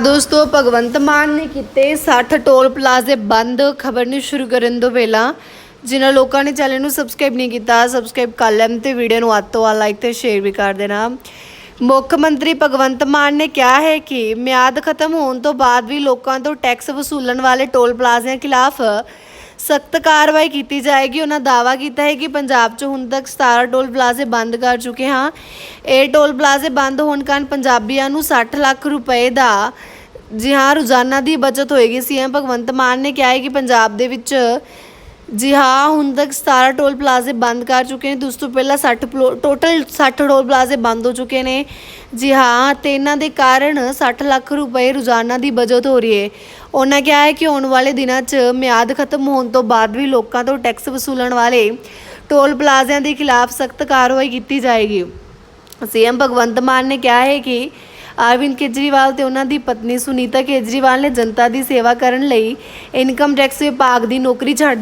ਦੋਸਤੋ, ਭਗਵੰਤ ਮਾਨ ਨੇ ਕੀਤੇ 60 ਟੋਲ ਪਲਾਜ਼ੇ ਬੰਦ। ਖਬਰ ਨੂੰ ਸ਼ੁਰੂ ਕਰਨ ਤੋਂ ਪਹਿਲਾਂ ਜਿਨ੍ਹਾਂ ਲੋਕਾਂ ਨੇ ਚੈਨਲ ਨੂੰ ਸਬਸਕ੍ਰਾਈਬ ਨਹੀਂ ਕੀਤਾ ਸਬਸਕ੍ਰਾਈਬ ਕਰ ਲੈਣ ਤੇ ਵੀਡੀਓ ਨੂੰ ਵੱਧ ਤੋਂ ਵੱਧ ਲਾਈਕ ਤੇ ਸ਼ੇਅਰ ਵੀ ਕਰ ਦੇਣਾ। ਮੁੱਖ ਮੰਤਰੀ ਭਗਵੰਤ ਮਾਨ ਨੇ ਕਿਹਾ ਹੈ ਕਿ ਮਿਆਦ ਖਤਮ ਹੋਣ ਤੋਂ ਬਾਅਦ ਵੀ ਲੋਕਾਂ ਤੋਂ ਟੈਕਸ ਵਸੂਲਣ ਵਾਲੇ ਟੋਲ ਪਲਾਜ਼ਿਆਂ ਖਿਲਾਫ ਸਖਤ ਕਾਰਵਾਈ ਕੀਤੀ ਜਾਏਗੀ, ਉਹਨਾਂ ਦਾਅਵਾ ਕੀਤਾ ਹੈ ਕਿ ਪੰਜਾਬ 'ਚ ਹੁਣ ਤੱਕ 17 ਟੋਲ ਪਲਾਜ਼ੇ ਬੰਦ ਕਰ ਚੁੱਕੇ ਹਾਂ। ਇਹ ਟੋਲ ਪਲਾਜ਼ੇ ਬੰਦ ਹੋਣ ਕਾਰਨ ਪੰਜਾਬੀਆਂ ਨੂੰ 60 ਲੱਖ ਰੁਪਏ ਦਾ, ਜੀ ਹਾਂ, ਰੋਜ਼ਾਨਾ ਦੀ ਬਚਤ ਹੋਏਗੀ। ਸੀਐਮ ਭਗਵੰਤ ਮਾਨ ਨੇ ਕਿਹਾ ਹੈ ਕਿ ਪੰਜਾਬ ਦੇ ਵਿੱਚ ਜੀ ਹਾਂ, ਹੁਣ ਤੱਕ 17 ਟੋਲ ਪਲਾਜ਼ੇ ਬੰਦ ਕਰ ਚੁੱਕੇ ਨੇ। ਤੇ ਉਸ ਤੋਂ ਪਹਿਲਾਂ 60 ਪਲੋ- ਟੋਟਲ 60 ਟੋਲ ਪਲਾਜ਼ੇ ਬੰਦ ਹੋ ਚੁੱਕੇ ਨੇ। ਜੀ ਹਾਂ, ਤੇ ਇਹਨਾਂ ਦੇ ਕਾਰਨ 60 ਲੱਖ ਰੁਪਏ ਰੋਜ਼ਾਨਾ ਦੀ ਬਚਤ ਹੋ ਰਹੀ ਹੈ। ਉਹਨਾਂ ਕਿਹਾ ਹੈ ਕਿ ਆਉਣ ਵਾਲੇ ਦਿਨਾਂ 'ਚ ਮਿਆਦ ਖਤਮ ਹੋਣ ਤੋਂ ਬਾਅਦ ਵੀ ਲੋਕਾਂ ਤੋਂ ਟੈਕਸ ਵਸੂਲਣ ਵਾਲੇ ਟੋਲ ਪਲਾਜ਼ਿਆਂ ਦੇ ਖਿਲਾਫ ਸਖਤ ਕਾਰਵਾਈ ਕੀਤੀ ਜਾਏਗੀ। ਸੀਐਮ ਭਗਵੰਤ ਮਾਨ ਨੇ ਕਿਹਾ ਹੈ ਕਿ ਅਰਵਿੰਦ ਕੇਜਰੀਵਾਲ ਤੇ ਉਹਨਾਂ ਦੀ ਪਤਨੀ ਸੁਨੀਤਾ ਕੇਜਰੀਵਾਲ ਨੇ ਜਨਤਾ ਦੀ ਸੇਵਾ ਕਰਨ ਲਈ ਇਨਕਮ ਟੈਕਸ ਵਿਭਾਗ ਦੀ ਨੌਕਰੀ ਛੱਡ